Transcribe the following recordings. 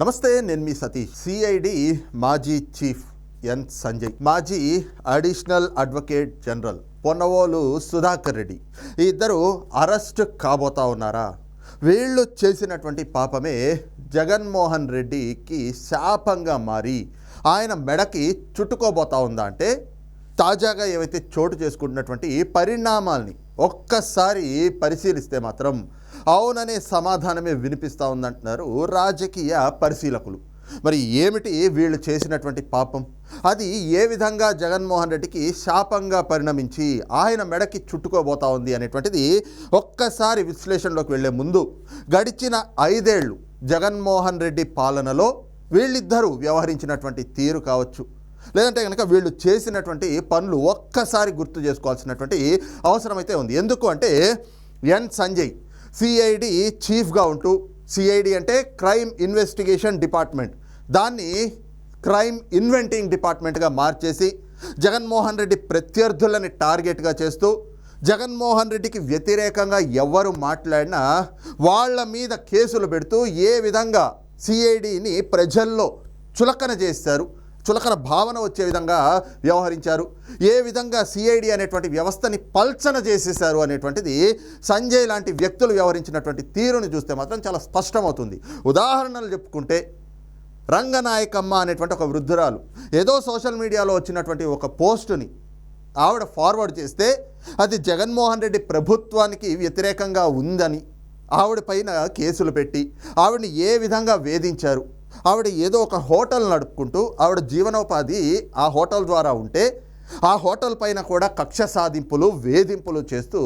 నమస్తే నేను మీ సతీష్. సిఐడి మాజీ చీఫ్ ఎన్ సంజయ్ మాజీ additional advocate general Ponnavolu Sudhakar Reddy. ఈ ఇద్దరు అరెస్ట్ కాబోతా ఉన్నారా? వీళ్ళు చేసినటువంటి పాపమే జగన్మోహన్ రెడ్డికి శాపంగా మారి ఆయన మెడకి చుట్టుకోబోతా ఉందా అంటే తాజాగా ఏవైతే చోటు చేసుకుంటున్నటువంటి పరిణామాల్ని ఒక్కసారి పరిశీలిస్తే మాత్రం అవుననే సమాధానమే వినిపిస్తూ ఉందంటున్నారు రాజకీయ పరిశీలకులు. మరి ఏమిటి వీళ్ళు చేసినటువంటి పాపం? అది ఏ విధంగా జగన్మోహన్ రెడ్డికి శాపంగా పరిణమించి ఆయన మెడకి చుట్టుకోబోతా ఉంది అనేటువంటిది ఒక్కసారి విశ్లేషణలోకి వెళ్ళే ముందు గడిచిన ఐదేళ్ళు జగన్మోహన్ రెడ్డి పాలనలో వీళ్ళిద్దరూ వ్యవహరించినటువంటి తీరు కావచ్చు. లేదంటే కనుక వీళ్ళు చేసినటువంటి పనులు ఒక్కసారి గుర్తు చేసుకోవాల్సినటువంటి అవసరమైతే ఉంది. ఎందుకు అంటే ఎన్ సంజయ్ సిఐడి చీఫ్గా ఉంటూ సిఐడి అంటే క్రైమ్ ఇన్వెస్టిగేషన్ డిపార్ట్మెంట్ దాన్ని క్రైమ్ ఇన్వెంటింగ్ డిపార్ట్మెంట్గా మార్చేసి జగన్మోహన్ రెడ్డి ప్రత్యర్థులని టార్గెట్గా చేస్తూ జగన్మోహన్ రెడ్డికి వ్యతిరేకంగా ఎవరు మాట్లాడినా వాళ్ళ మీద కేసులు పెడుతూ ఏ విధంగా సిఐడిని ప్రజల్లో చులకన చేస్తారు చులకన భావన వచ్చే విధంగా వ్యవహరించారు. ఏ విధంగా సిఐడి అనేటువంటి వ్యవస్థని పల్చన చేసేశారు అనేటువంటిది సంజయ్ లాంటి వ్యక్తులు వ్యవహరించినటువంటి తీరుని చూస్తే మాత్రం చాలా స్పష్టమవుతుంది. ఉదాహరణలు చెప్పుకుంటే రంగనాయకమ్మ అనేటువంటి ఒక వృద్ధురాలు ఏదో సోషల్ మీడియాలో వచ్చినటువంటి ఒక పోస్టుని ఆవిడ ఫార్వర్డ్ చేస్తే అది జగన్మోహన్ రెడ్డి ప్రభుత్వానికి వ్యతిరేకంగా ఉందని ఆవిడ పైన కేసులు పెట్టి ఆవిడని ఏ విధంగా వేధించారు? ఆవిడ ఏదో ఒక హోటల్ నడుపుకుంటూ ఆవిడ జీవనోపాధి ఆ హోటల్ ద్వారా ఉంటే ఆ హోటల్ పైన కూడా కక్ష సాధింపులు వేధింపులు చేస్తూ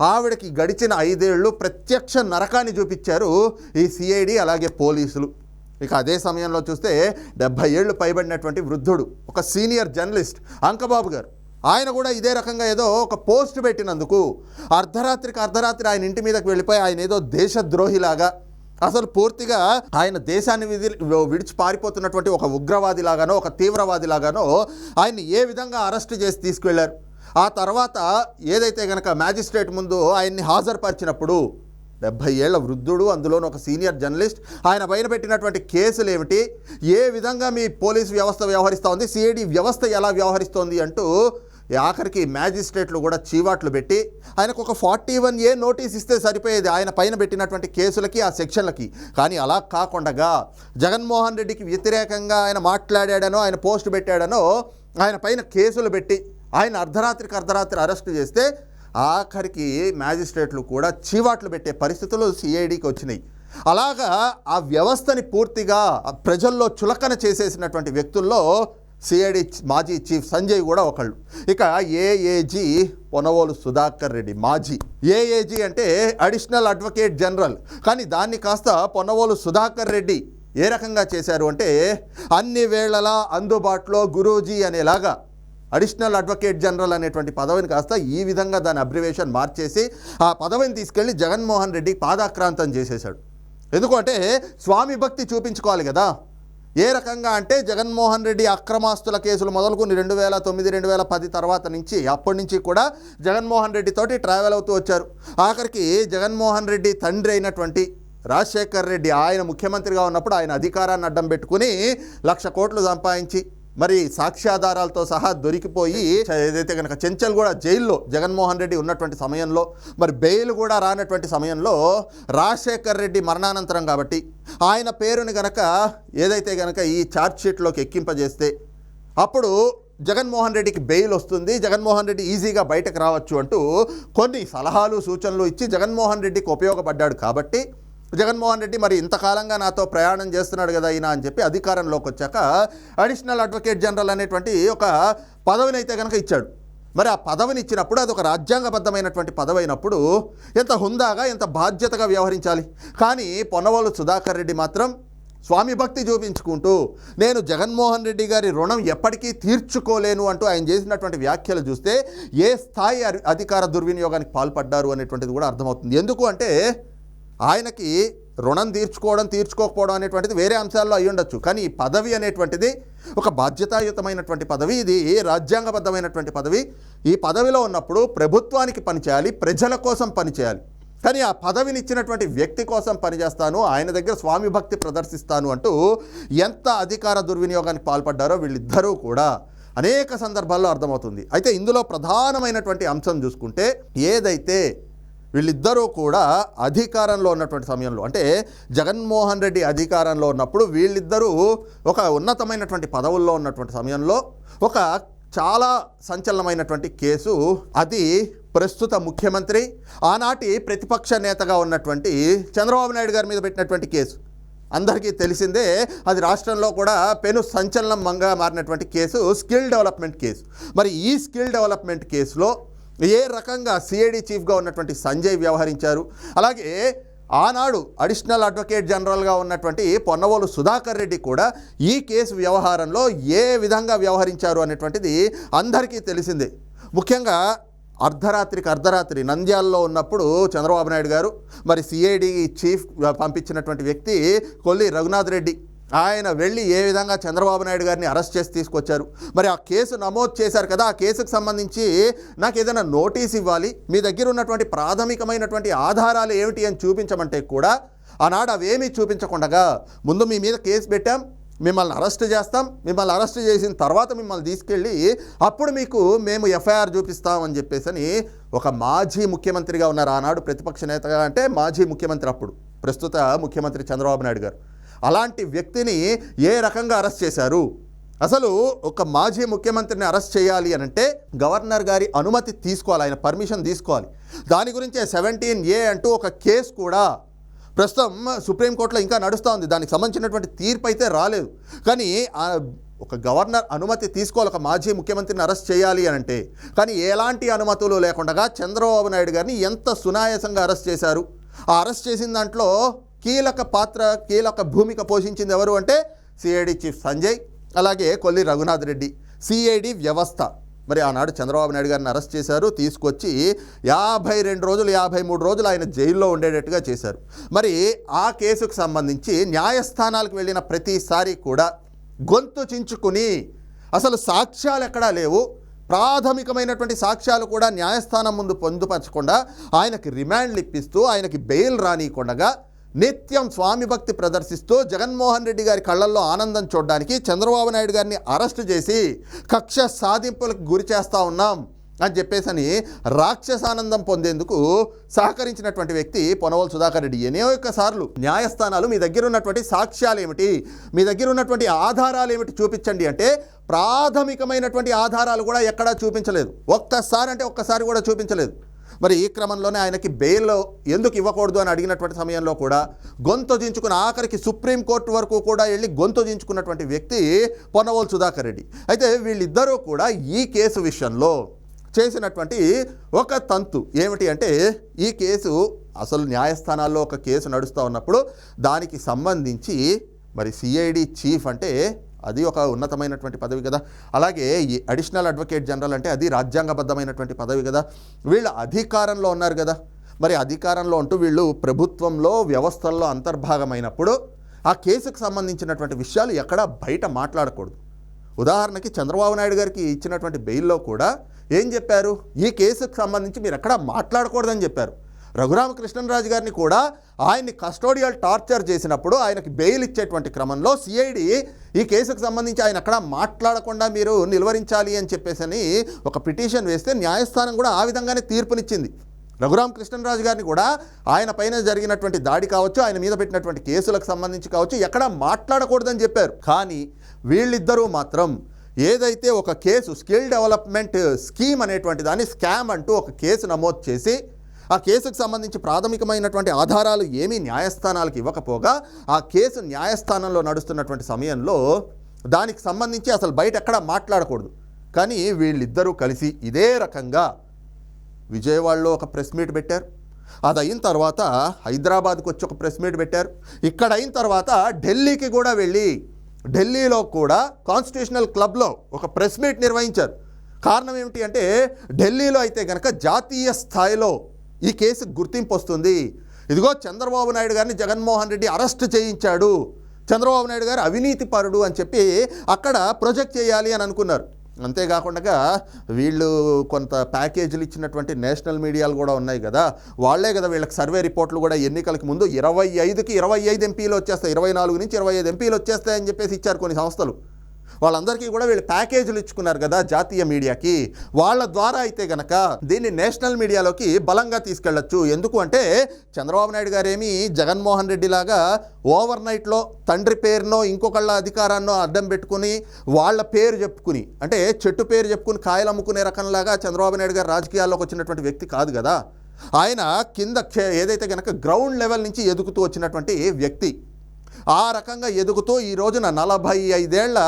ఆవిడకి గడిచిన ఐదేళ్ళు ప్రత్యక్ష నరకాన్ని చూపించారు ఈ సిఐడి అలాగే పోలీసులు. ఇక అదే సమయంలో చూస్తే డెబ్భై ఏళ్ళు పైబడినటువంటి వృద్ధుడు ఒక సీనియర్ జర్నలిస్ట్ అంకబాబు గారు. ఆయన కూడా ఇదే రకంగా ఏదో ఒక పోస్ట్ పెట్టినందుకు అర్ధరాత్రికి అర్ధరాత్రి ఆయన ఇంటి మీదకి వెళ్ళిపోయి ఆయన ఏదో దేశద్రోహిలాగా అసలు పూర్తిగా ఆయన దేశాన్ని విధి విడిచి పారిపోతున్నటువంటి ఒక ఉగ్రవాది లాగానో ఒక తీవ్రవాది లాగానో ఆయన్ని ఏ విధంగా అరెస్ట్ చేసి తీసుకువెళ్ళారు ఆ తర్వాత ఏదైతే గనక మ్యాజిస్ట్రేట్ ముందు ఆయన్ని హాజరుపరిచినప్పుడు డెబ్భై ఏళ్ళ వృద్ధుడు అందులోని ఒక సీనియర్ జర్నలిస్ట్ ఆయన పైన పెట్టినటువంటి కేసులు ఏమిటి? ఏ విధంగా మీ పోలీసు వ్యవస్థ వ్యవహరిస్తూ ఉంది? సిఐడి వ్యవస్థ ఎలా వ్యవహరిస్తోంది అంటూ ఆఖరికి మ్యాజిస్ట్రేట్లు కూడా చీవాట్లు పెట్టి ఆయనకు ఒక ఫార్టీ వన్ ఏ నోటీస్ ఇస్తే సరిపోయేది. ఆయన పైన పెట్టినటువంటి కేసులకి ఆ సెక్షన్లకి. కానీ అలా కాకుండా జగన్మోహన్ రెడ్డికి వ్యతిరేకంగా ఆయన మాట్లాడాడనో ఆయన పోస్ట్ పెట్టాడనో ఆయన పైన కేసులు పెట్టి ఆయన అర్ధరాత్రికి అర్ధరాత్రి అరెస్ట్ చేస్తే ఆఖరికి మ్యాజిస్ట్రేట్లు కూడా చీవాట్లు పెట్టే పరిస్థితులు సిఐడికి వచ్చినాయి. అలాగా ఆ వ్యవస్థని పూర్తిగా ప్రజల్లో చులకన చేసేసినటువంటి వ్యక్తుల్లో సిఐడి మాజీ చీఫ్ సంజయ్ కూడా ఒకళ్ళు. ఇక ఏఏజీ పొనవోలు సుధాకర్ రెడ్డి మాజీ. ఏఏజీ అంటే అడిషనల్ అడ్వకేట్ జనరల్. కానీ దాన్ని కాస్త పొనవోలు సుధాకర్ రెడ్డి ఏ రకంగా చేశారు అంటే అన్ని వేళలా అందుబాటులో గురూజీ అనేలాగా అడిషనల్ అడ్వకేట్ జనరల్ అనేటువంటి పదవిని కాస్త ఈ విధంగా దాని అబ్రివేషన్ మార్చేసి ఆ పదవిని తీసుకెళ్ళి జగన్మోహన్ రెడ్డి పాదాక్రాంతం చేసేశాడు. ఎందుకంటే స్వామి భక్తి చూపించుకోవాలి కదా. ఏ రకంగా అంటే జగన్మోహన్ రెడ్డి అక్రమాస్తుల కేసులు మొదలుకొని రెండు వేల తొమ్మిది రెండు వేల పది తర్వాత నుంచి అప్పటి నుంచి కూడా జగన్మోహన్ రెడ్డి తోటి ట్రావెల్ అవుతూ వచ్చారు. ఆఖరికి జగన్మోహన్ రెడ్డి తండ్రి అయినటువంటి రాజశేఖర్ రెడ్డి ఆయన ముఖ్యమంత్రిగా ఉన్నప్పుడు ఆయన అధికారాన్ని అడ్డం పెట్టుకుని లక్ష కోట్లు సంపాదించి మరి సాక్ష్యాధారాలతో సహా దొరికిపోయి ఏదైతే కనుక చెంచల్ కూడా జైల్లో జగన్మోహన్ రెడ్డి ఉన్నటువంటి సమయంలో మరి బెయిల్ కూడా రానటువంటి సమయంలో రాజశేఖర్ రెడ్డి మరణానంతరం కాబట్టి ఆయన పేరుని గనక ఏదైతే గనక ఈ ఛార్జ్ షీట్లోకి ఎక్కింపజేస్తే అప్పుడు జగన్మోహన్ రెడ్డికి బెయిల్ వస్తుంది జగన్మోహన్ రెడ్డి ఈజీగా బయటకు రావచ్చు అంటూ కొన్ని సలహాలు సూచనలు ఇచ్చి జగన్మోహన్ రెడ్డికి ఉపయోగపడ్డాడు కాబట్టి జగన్మోహన్ రెడ్డి మరి ఇంతకాలంగా నాతో ప్రయాణం చేస్తున్నాడు కదా ఈయన అని చెప్పి అధికారంలోకి వచ్చాక అడిషనల్ అడ్వకేట్ జనరల్ అనేటువంటి ఒక పదవిని అయితే కనుక ఇచ్చాడు. మరి ఆ పదవిని ఇచ్చినప్పుడు అది ఒక రాజ్యాంగబద్ధమైనటువంటి పదవి అయినప్పుడు ఎంత హుందాగా ఎంత బాధ్యతగా వ్యవహరించాలి? కానీ పొన్నవాళ్ళు సుధాకర్ రెడ్డి మాత్రం స్వామి భక్తి చూపించుకుంటూ నేను జగన్మోహన్ రెడ్డి గారి రుణం ఎప్పటికీ తీర్చుకోలేను అంటూ ఆయన చేసినటువంటి వ్యాఖ్యలు చూస్తే ఏ స్థాయి అరి- అధికార దుర్వినియోగానికి పాల్పడ్డారు అనేటువంటిది కూడా అర్థమవుతుంది. ఎందుకు అంటే ఆయనకి రుణం తీర్చుకోవడం తీర్చుకోకపోవడం అనేటువంటిది వేరే అంశాల్లో అయి ఉండొచ్చు. కానీ ఈ పదవి అనేటువంటిది ఒక బాధ్యతాయుతమైనటువంటి పదవి. ఇది రాజ్యాంగబద్ధమైనటువంటి పదవి? ఈ పదవిలో ఉన్నప్పుడు ప్రభుత్వానికి పనిచేయాలి ప్రజల కోసం పనిచేయాలి కానీ ఆ పదవిని ఇచ్చినటువంటి వ్యక్తి కోసం పనిచేస్తాను ఆయన దగ్గర స్వామి భక్తి ప్రదర్శిస్తాను అంటూ ఎంత అధికార దుర్వినియోగానికి పాల్పడ్డారో వీళ్ళిద్దరూ కూడా అనేక సందర్భాల్లో అర్థమవుతుంది. అయితే ఇందులో ప్రధానమైనటువంటి అంశం చూసుకుంటే ఏదైతే వీళ్ళిద్దరూ కూడా అధికారంలో ఉన్నటువంటి సమయంలో అంటే జగన్మోహన్ రెడ్డి అధికారంలో ఉన్నప్పుడు వీళ్ళిద్దరూ ఒక ఉన్నతమైనటువంటి పదవుల్లో ఉన్నటువంటి సమయంలో ఒక చాలా సంచలనమైనటువంటి కేసు అది ప్రస్తుత ముఖ్యమంత్రి ఆనాటి ప్రతిపక్ష నేతగా ఉన్నటువంటి చంద్రబాబు నాయుడు గారి మీద పెట్టినటువంటి కేసు. అందరికీ తెలిసిందే అది రాష్ట్రంలో కూడా పెను సంచలనంగా మారినటువంటి కేసు స్కిల్ డెవలప్మెంట్ కేసు. మరి ఈ స్కిల్ డెవలప్మెంట్ కేసులో ఏ రకంగా సిఐడి చీఫ్గా ఉన్నటువంటి సంజయ్ వ్యవహరించారు? అలాగే ఆనాడు అడిషనల్ అడ్వకేట్ జనరల్గా ఉన్నటువంటి పొన్నవోలు సుధాకర్ రెడ్డి కూడా ఈ కేసు వ్యవహారంలో ఏ విధంగా వ్యవహరించారు అనేటువంటిది అందరికీ తెలిసిందే. ముఖ్యంగా అర్ధరాత్రికి అర్ధరాత్రి నంద్యాలలో ఉన్నప్పుడు చంద్రబాబు నాయుడు గారు మరి సిఐడి చీఫ్ పంపించినటువంటి వ్యక్తి కొల్లి రఘునాథ్ రెడ్డి ఆయన వెళ్ళి ఏ విధంగా చంద్రబాబు నాయుడు గారిని అరెస్ట్ చేసి తీసుకొచ్చారు? మరి ఆ కేసు నమోదు చేశారు కదా ఆ కేసుకు సంబంధించి నాకు ఏదైనా నోటీస్ ఇవ్వాలి? మీ దగ్గర ఉన్నటువంటి ప్రాథమికమైనటువంటి ఆధారాలు ఏమిటి అని చూపించమంటే కూడా ఆనాడు అవేమీ చూపించకుండా ముందు మీ మీద కేసు పెట్టాం మిమ్మల్ని అరెస్ట్ చేస్తాం మిమ్మల్ని అరెస్ట్ చేసిన తర్వాత మిమ్మల్ని తీసుకెళ్ళి అప్పుడు మీకు మేము ఎఫ్ఐఆర్ చూపిస్తామని చెప్పేసి అని ఒక మాజీ ముఖ్యమంత్రిగా ఉన్నారు ఆనాడు ప్రతిపక్ష నేతగా అంటే మాజీ ముఖ్యమంత్రి అప్పుడు ప్రస్తుత ముఖ్యమంత్రి చంద్రబాబు నాయుడు గారు. అలాంటి వ్యక్తిని ఏ రకంగా అరెస్ట్ చేశారు? అసలు ఒక మాజీ ముఖ్యమంత్రిని అరెస్ట్ చేయాలి అని అంటే గవర్నర్ గారి అనుమతి తీసుకోవాలి ఆయన పర్మిషన్ తీసుకోవాలి. దాని గురించే సెవెంటీన్ ఏ అంటూ ఒక కేసు కూడా ప్రస్తుతం సుప్రీంకోర్టులో ఇంకా నడుస్తూ ఉంది. దానికి సంబంధించినటువంటి తీర్పు అయితే రాలేదు. కానీ ఒక గవర్నర్ అనుమతి తీసుకోవాలి ఒక మాజీ ముఖ్యమంత్రిని అరెస్ట్ చేయాలి అని అంటే కానీ ఎలాంటి అనుమతులు లేకుండా చంద్రబాబు నాయుడు గారిని ఎంత సునాయాసంగా అరెస్ట్ చేశారు? ఆ అరెస్ట్ చేసిన దాంట్లో కీలక పాత్ర కీలక భూమిక పోషించింది ఎవరు అంటే సిఐడి చీఫ్ సంజయ్ అలాగే కొల్లి రఘునాథ్ రెడ్డి. సిఐడి వ్యవస్థ. మరి ఆనాడు చంద్రబాబు నాయుడు గారిని అరెస్ట్ చేశారు తీసుకొచ్చి యాభై రెండు రోజులు యాభై మూడు రోజులు ఆయన జైల్లో ఉండేటట్టుగా చేశారు. మరి ఆ కేసుకు సంబంధించి న్యాయస్థానాలకు వెళ్ళిన ప్రతిసారి కూడా గొంతు చించుకుని అసలు సాక్ష్యాలు ఎక్కడా లేవు. ప్రాథమికమైనటువంటి సాక్ష్యాలు కూడా న్యాయస్థానం ముందు పొందుపరచకుండా ఆయనకి రిమాండ్లు ఇప్పిస్తూ ఆయనకి బెయిల్ రానియకుండా నిత్యం స్వామి భక్తి ప్రదర్శిస్తూ జగన్మోహన్ రెడ్డి గారి కళ్ళల్లో ఆనందం చూడడానికి చంద్రబాబు నాయుడు గారిని అరెస్ట్ చేసి కక్ష సాధింపులకు గురి చేస్తూ ఉన్నాం అని చెప్పేసని రాక్షసానందం పొందేందుకు సహకరించినటువంటి వ్యక్తి పొనవల్ సుధాకర్ రెడ్డి. అనేక సార్లు న్యాయస్థానాలు మీ దగ్గర ఉన్నటువంటి సాక్ష్యాలు ఏమిటి? మీ దగ్గర ఉన్నటువంటి ఆధారాలు ఏమిటి చూపించండి అంటే ప్రాథమికమైనటువంటి ఆధారాలు కూడా ఎక్కడా చూపించలేదు. ఒక్కసారి అంటే ఒక్కసారి కూడా చూపించలేదు. మరి ఈ క్రమంలోనే ఆయనకి బెయిల్ ఎందుకు ఇవ్వకూడదు అని అడిగినటువంటి సమయంలో కూడా గొంతు దించుకున్న ఆఖరికి సుప్రీంకోర్టు వరకు కూడా వెళ్ళి గొంతు దించుకున్నటువంటి వ్యక్తి పొన్నవోలు సుధాకర్ రెడ్డి. అయితే వీళ్ళిద్దరూ కూడా ఈ కేసు విషయంలో చేసినటువంటి ఒక తంతు ఏమిటి అంటే ఈ కేసు అసలు న్యాయస్థానాల్లో ఒక కేసు నడుస్తూ ఉన్నప్పుడు దానికి సంబంధించి మరి సిఐడి చీఫ్ అంటే అది ఒక ఉన్నతమైనటువంటి పదవి కదా. అలాగే ఈ అడిషనల్ అడ్వకేట్ జనరల్ అంటే అది రాజ్యాంగబద్ధమైనటువంటి పదవి కదా. వీళ్ళు అధికారంలో ఉన్నారు కదా. మరి అధికారంలో ఉంటూ వీళ్ళు ప్రభుత్వంలో వ్యవస్థల్లో అంతర్భాగమైనప్పుడు ఆ కేసుకు సంబంధించినటువంటి విషయాలు ఎక్కడా బయట మాట్లాడకూడదు. ఉదాహరణకి చంద్రబాబు నాయుడు గారికి ఇచ్చినటువంటి బెయిల్లో కూడా ఏం చెప్పారు? ఈ కేసుకు సంబంధించి మీరు ఎక్కడా మాట్లాడకూడదని చెప్పారు. రఘురామకృష్ణరాజు గారిని కూడా ఆయన్ని కస్టోడియల్ టార్చర్ చేసినప్పుడు ఆయనకి బెయిల్ ఇచ్చేటువంటి క్రమంలో సిఐడి ఈ కేసుకు సంబంధించి ఆయన అక్కడ మాట్లాడకుండా మీరు నిలువరించాలి అని చెప్పేసి అని ఒక పిటిషన్ వేస్తే న్యాయస్థానం కూడా ఆ విధంగానే తీర్పునిచ్చింది. రఘురామ కృష్ణరాజు గారిని కూడా ఆయన పైన జరిగినటువంటి దాడి కావచ్చు ఆయన మీద పెట్టినటువంటి కేసులకు సంబంధించి కావచ్చు ఎక్కడ మాట్లాడకూడదని చెప్పారు. కానీ వీళ్ళిద్దరూ మాత్రం ఏదైతే ఒక కేసు స్కిల్ డెవలప్మెంట్ స్కీమ్ అనేటువంటి దాన్ని స్కామ్ అంటూ ఒక కేసు నమోదు చేసి ఆ కేసుకు సంబంధించి ప్రాథమికమైనటువంటి ఆధారాలు ఏమీ న్యాయస్థానాలకు ఇవ్వకపోగా ఆ కేసు న్యాయస్థానంలో నడుస్తున్నటువంటి సమయంలో దానికి సంబంధించి అసలు బయట ఎక్కడ మాట్లాడకూడదు. కానీ వీళ్ళిద్దరూ కలిసి ఇదే రకంగా విజయవాడలో ఒక ప్రెస్ మీట్ పెట్టారు. అది అయిన తర్వాత హైదరాబాద్కి వచ్చి ఒక ప్రెస్ మీట్ పెట్టారు. ఇక్కడ అయిన తర్వాత ఢిల్లీకి కూడా వెళ్ళి ఢిల్లీలో కూడా కాన్స్టిట్యూషనల్ క్లబ్లో ఒక ప్రెస్ మీట్ నిర్వహించారు. కారణం ఏమిటి అంటే ఢిల్లీలో అయితే కనుక జాతీయ స్థాయిలో ఈ కేసు గుర్తింపు వస్తుంది. ఇదిగో చంద్రబాబు నాయుడు గారిని జగన్మోహన్ రెడ్డి అరెస్ట్ చేయించాడు. చంద్రబాబు నాయుడు గారు అవినీతి పరుడు అని చెప్పి అక్కడ ప్రొజెక్ట్ చేయాలి అని అనుకున్నారు. అంతేకాకుండా వీళ్ళు కొంత ప్యాకేజీలు ఇచ్చినటువంటి నేషనల్ మీడియాలు కూడా ఉన్నాయి కదా. వాళ్ళే కదా వీళ్ళకి సర్వే రిపోర్ట్లు కూడా ఎన్నికలకు ముందు ఇరవై ఐదుకి ఇరవై ఐదు ఎంపీలు వచ్చేస్తాయి. ఇరవై నాలుగు నుంచి ఇరవై ఐదు ఎంపీలు వచ్చేస్తాయని చెప్పేసి ఇచ్చారు కొన్ని సంస్థలు. వాళ్ళందరికీ కూడా వీళ్ళు ప్యాకేజీలు ఇచ్చుకున్నారు కదా జాతీయ మీడియాకి. వాళ్ళ ద్వారా అయితే గనక దీన్ని నేషనల్ మీడియాలోకి బలంగా తీసుకెళ్ళొచ్చు. ఎందుకు అంటే చంద్రబాబు నాయుడు గారేమి జగన్మోహన్ రెడ్డి లాగా ఓవర్ నైట్లో తండ్రి పేరునో ఇంకొకళ్ళ అధికారాన్నో అడ్డం పెట్టుకుని వాళ్ళ పేరు చెప్పుకుని అంటే చెట్టు పేరు చెప్పుకుని కాయలు అమ్ముకునే రకంలాగా చంద్రబాబు నాయుడు గారు రాజకీయాల్లోకి వచ్చినటువంటి వ్యక్తి కాదు కదా. ఆయన కింద ఏదైతే గనక గ్రౌండ్ లెవెల్ నుంచి ఎదుగుతూ వచ్చినటువంటి వ్యక్తి. ఆ రకంగా ఎదుగుతూ ఈ రోజున నలభై ఐదేళ్ళ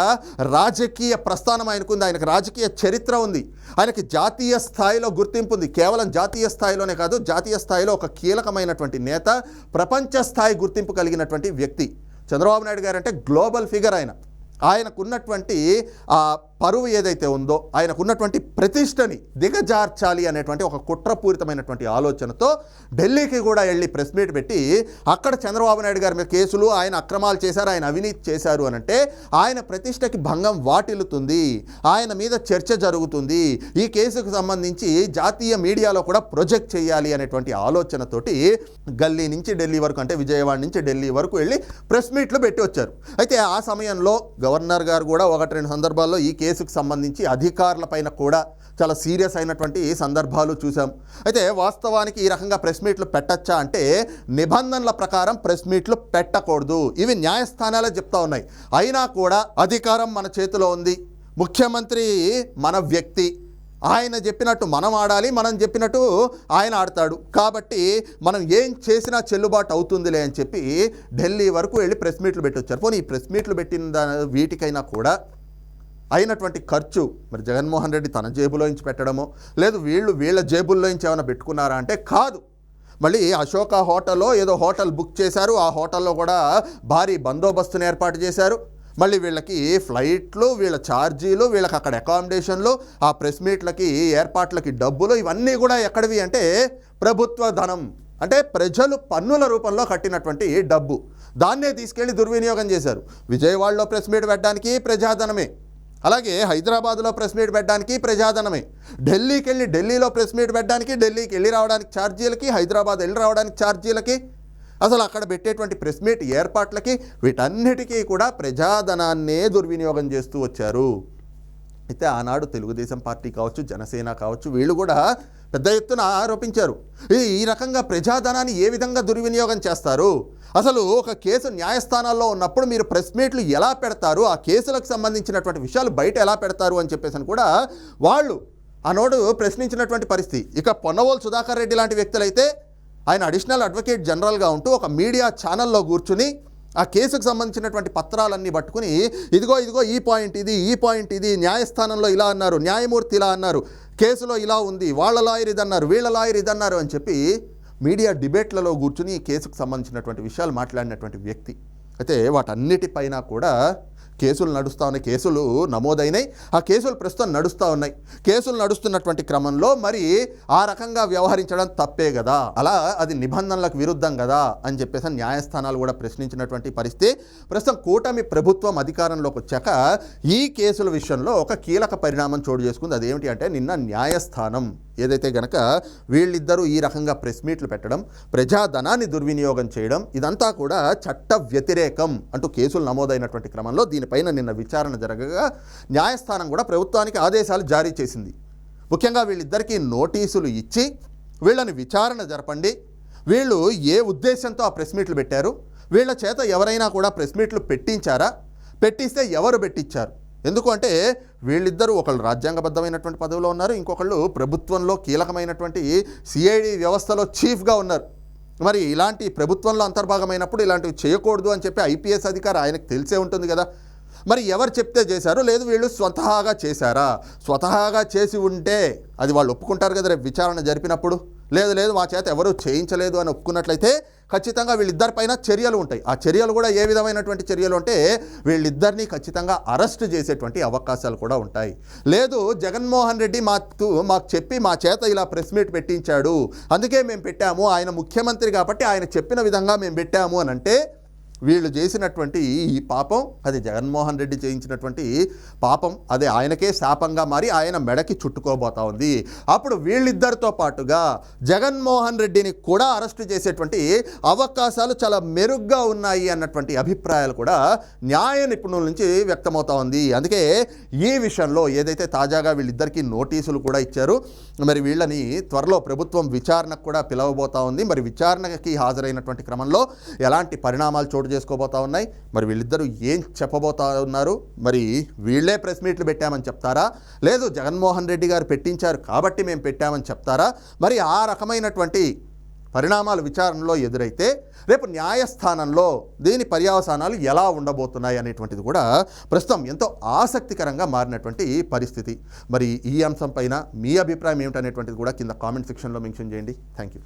రాజకీయ ప్రస్థానం ఆయనకుంది. ఆయనకు రాజకీయ చరిత్ర ఉంది. ఆయనకి జాతీయ స్థాయిలో గుర్తింపు ఉంది. కేవలం జాతీయ స్థాయిలోనే కాదు జాతీయ స్థాయిలో ఒక కీలకమైనటువంటి నేత ప్రపంచ స్థాయి గుర్తింపు కలిగినటువంటి వ్యక్తి. చంద్రబాబు నాయుడు గారు అంటే గ్లోబల్ ఫిగర్ ఆయన. ఆయనకున్నటువంటి పరువు ఏదైతే ఉందో ఆయనకున్నటువంటి ప్రతిష్టని దిగజార్చాలి అనేటువంటి ఒక కుట్రపూరితమైనటువంటి ఆలోచనతో ఢిల్లీకి కూడా వెళ్ళి ప్రెస్ మీట్ పెట్టి అక్కడ చంద్రబాబు నాయుడు గారి మీద కేసులు ఆయన అక్రమాలు చేశారు ఆయన అవినీతి చేశారు అనంటే ఆయన ప్రతిష్టకి భంగం వాటిల్లుతుంది ఆయన మీద చర్చ జరుగుతుంది ఈ కేసుకు సంబంధించి జాతీయ మీడియాలో కూడా ప్రొజెక్ట్ చేయాలి అనేటువంటి ఆలోచనతోటి గల్లీ నుంచి ఢిల్లీ వరకు అంటే విజయవాడ నుంచి ఢిల్లీ వరకు వెళ్ళి ప్రెస్ మీట్లు పెట్టి వచ్చారు. అయితే ఆ సమయంలో గవర్నర్ గారు కూడా ఒకటి రెండు సందర్భాల్లో ఈ కేసు కేసుకు సంబంధించి అధికారుల పైన కూడా చాలా సీరియస్ అయినటువంటి సందర్భాలు చూసాం అయితే వాస్తవానికి ఈ రకంగా ప్రెస్ మీట్లు పెట్టచ్చా అంటే నిబంధనల ప్రకారం ప్రెస్ మీట్లు పెట్టకూడదు. ఇవి న్యాయస్థానాలే చెప్తా ఉన్నాయి. అయినా కూడా అధికారం మన చేతిలో ఉంది. ముఖ్యమంత్రి మన వ్యక్తి. ఆయన చెప్పినట్టు మనం ఆడాలి మనం చెప్పినట్టు ఆయన ఆడతాడు. కాబట్టి మనం ఏం చేసినా చెల్లుబాటు అవుతుందిలే అని చెప్పి ఢిల్లీ వరకు వెళ్ళి ప్రెస్ మీట్లు పెట్టొచ్చారు. పోనీ ఈ ప్రెస్ మీట్లు పెట్టిన వీటికైనా కూడా అయినటువంటి ఖర్చు మరి జగన్మోహన్ రెడ్డి తన జేబులోంచి పెట్టడమో లేదు వీళ్ళు వీళ్ళ జేబుల్లోంచి ఏమైనా పెట్టుకున్నారా అంటే కాదు. మళ్ళీ అశోక హోటల్లో ఏదో హోటల్ బుక్ చేశారు ఆ హోటల్లో కూడా భారీ బందోబస్తుని ఏర్పాటు చేశారు. మళ్ళీ వీళ్ళకి ఫ్లైట్లు వీళ్ళ ఛార్జీలు వీళ్ళకి అక్కడ అకామిడేషన్లు ఆ ప్రెస్ మీట్లకి ఏర్పాట్లకి డబ్బులు ఇవన్నీ కూడా ఎక్కడివి అంటే ప్రభుత్వ ధనం. అంటే ప్రజలు పన్నుల రూపంలో కట్టినటువంటి డబ్బు. దాన్నే తీసుకెళ్ళి దుర్వినియోగం చేశారు. విజయవాడలో ప్రెస్ మీట్ పెట్టడానికి ప్రజాధనమే. అలాగే హైదరాబాద్లో ప్రెస్ మీట్ పెట్టడానికి ప్రజాధనమే. ఢిల్లీకి వెళ్ళి ఢిల్లీలో ప్రెస్ మీట్ పెట్టడానికి ఢిల్లీకి వెళ్ళి రావడానికి ఛార్జీలకి హైదరాబాద్ వెళ్ళి రావడానికి ఛార్జీలకి అసలు అక్కడ పెట్టేటువంటి ప్రెస్ మీట్ ఏర్పాట్లకి వీటన్నిటికీ కూడా ప్రజాధనాన్నే దుర్వినియోగం చేస్తూ వచ్చారు. అయితే ఆనాడు తెలుగుదేశం పార్టీ కావచ్చు జనసేన కావచ్చు వీళ్ళు కూడా పెద్ద ఎత్తున ఆరోపించారు. ఈ ఈ రకంగా ప్రజాధనాన్ని ఏ విధంగా దుర్వినియోగం చేస్తారు? అసలు ఒక కేసు న్యాయస్థానాల్లో ఉన్నప్పుడు మీరు ప్రెస్ మీట్లు ఎలా పెడతారు? ఆ కేసులకు సంబంధించినటువంటి విషయాలు బయట ఎలా పెడతారు? అని చెప్పేసి అని కూడా వాళ్ళు ఆనోడు ప్రశ్నించినటువంటి పరిస్థితి. ఇక పొన్నవోలు సుధాకర్ రెడ్డి లాంటి వ్యక్తులైతే ఆయన అడిషనల్ అడ్వకేట్ జనరల్గా ఉంటూ ఒక మీడియా ఛానల్లో కూర్చుని ఆ కేసుకు సంబంధించినటువంటి పత్రాలన్నీ పట్టుకుని ఇదిగో ఇదిగో ఈ పాయింట్ ఇది ఈ పాయింట్ ఇది న్యాయస్థానంలో ఇలా అన్నారు న్యాయమూర్తి ఇలా అన్నారు కేసులో ఇలా ఉంది వాళ్ళ లాయర్ ఇదన్నారు వీళ్ళ లాయర్ ఇదన్నారు అని చెప్పి మీడియా డిబేట్లలో కూర్చుని ఈ కేసుకు సంబంధించినటువంటి విషయాలు మాట్లాడినటువంటి వ్యక్తి. అయితే వాటన్నిటిపైన కూడా కేసులు నడుస్తూ ఉన్నాయి. కేసులు నమోదైనాయి. ఆ కేసులు ప్రస్తుతం నడుస్తూ ఉన్నాయి. కేసులు నడుస్తున్నటువంటి క్రమంలో మరి ఆ రకంగా వ్యవహరించడం తప్పే కదా? అలా అది నిబంధనలకు విరుద్ధం కదా? అని చెప్పేసి న్యాయస్థానాలు కూడా ప్రశ్నించినటువంటి పరిస్థితి. ప్రస్తుతం కూటమి ప్రభుత్వం అధికారంలోకి వచ్చాక ఈ కేసుల విషయంలో ఒక కీలక పరిణామం చోటు చేసుకుంది. అదేమిటి అంటే నిన్న న్యాయస్థానం ఏదైతే గనక వీళ్ళిద్దరూ ఈ రకంగా ప్రెస్ మీట్లు పెట్టడం ప్రజాధనాన్ని దుర్వినియోగం చేయడం ఇదంతా కూడా చట్ట వ్యతిరేక వ్యతిరేకం అంటూ కేసులు నమోదైనటువంటి క్రమంలో దీనిపైన నిన్న విచారణ జరగగా న్యాయస్థానం కూడా ప్రభుత్వానికి ఆదేశాలు జారీ చేసింది. ముఖ్యంగా వీళ్ళిద్దరికీ నోటీసులు ఇచ్చి వీళ్ళని విచారణ జరపండి. వీళ్ళు ఏ ఉద్దేశంతో ఆ ప్రెస్ మీట్లు పెట్టారు? వీళ్ళ చేత ఎవరైనా కూడా ప్రెస్ మీట్లు పెట్టించారా? పెట్టిస్తే ఎవరు పెట్టించారు? ఎందుకు అంటే వీళ్ళిద్దరూ ఒకళ్ళు రాజ్యాంగబద్ధమైనటువంటి పదవిలో ఉన్నారు ఇంకొకళ్ళు ప్రభుత్వంలో కీలకమైనటువంటి సిఐడి వ్యవస్థలో చీఫ్గా ఉన్నారు. మరి ఇలాంటి ప్రభుత్వంలో అంతర్భాగమైనప్పుడు ఇలాంటివి చేయకూడదు అని చెప్పి ఐపీఎస్ అధికారి ఆయనకు తెలిసే ఉంటుంది కదా. మరి ఎవరు చెప్తే చేశారు? లేదు వీళ్ళు స్వతహాగా చేశారా? స్వతహాగా చేసి ఉంటే అది వాళ్ళు ఒప్పుకుంటారు కదా రేపు విచారణ జరిపినప్పుడు. లేదు లేదు మా చేత ఎవరు చేయించలేదు అని ఒప్పుకున్నట్లయితే ఖచ్చితంగా వీళ్ళిద్దరిపైన చర్యలు ఉంటాయి. ఆ చర్యలు కూడా ఏ విధమైనటువంటి చర్యలు అంటే వీళ్ళిద్దరినీ ఖచ్చితంగా అరెస్ట్ చేసేటువంటి అవకాశాలు కూడా ఉంటాయి. లేదు జగన్మోహన్ రెడ్డి మాకు మాకు చెప్పి మా చేత ఇలా ప్రెస్ మీట్ పెట్టించాడు. అందుకే మేము పెట్టాము. ఆయన ముఖ్యమంత్రి కాబట్టి ఆయన చెప్పిన విధంగా మేము పెట్టాము అని అంటే వీళ్ళు చేసినటువంటి ఈ పాపం అది జగన్మోహన్ రెడ్డి చేయించినటువంటి పాపం అది ఆయనకే శాపంగా మారి ఆయన మెడకి చుట్టుకోబోతా ఉంది. అప్పుడు వీళ్ళిద్దరితో పాటుగా జగన్మోహన్ రెడ్డిని కూడా అరెస్టు చేసేటువంటి అవకాశాలు చాలా మెరుగ్గా ఉన్నాయి అన్నటువంటి అభిప్రాయాలు కూడా న్యాయ నిపుణుల నుంచి వ్యక్తమవుతా ఉంది. అందుకే ఈ విషయంలో ఏదైతే తాజాగా వీళ్ళిద్దరికీ నోటీసులు కూడా ఇచ్చారు మరి వీళ్ళని త్వరలో ప్రభుత్వం విచారణకు కూడా పిలవబోతా ఉంది. మరి విచారణకి హాజరైనటువంటి క్రమంలో ఎలాంటి పరిణామాలు చోటు చేసుకోబోతా ఉన్నాయి. మరి వీళ్ళిద్దరూ ఏం చెప్పబోతా ఉన్నారు? మరి వీళ్ళే ప్రెస్ మీట్లు పెట్టామని చెప్తారా? లేదు జగన్మోహన్ రెడ్డి గారు పెట్టించారు కాబట్టి మేము పెట్టామని చెప్తారా? మరి ఆ రకమైనటువంటి పరిణామాలు విచారణలో ఎదురైతే రేపు న్యాయస్థానంలో దీని పర్యావసానాలు ఎలా ఉండబోతున్నాయి అనేటువంటిది కూడా ప్రస్తుతం ఎంతో ఆసక్తికరంగా మారినటువంటి పరిస్థితి. మరి ఈ అంశం పైన మీ అభిప్రాయం ఏమిటనేటువంటిది కూడా కింద కామెంట్ సెక్షన్లో మెన్షన్ చేయండి. Thank you.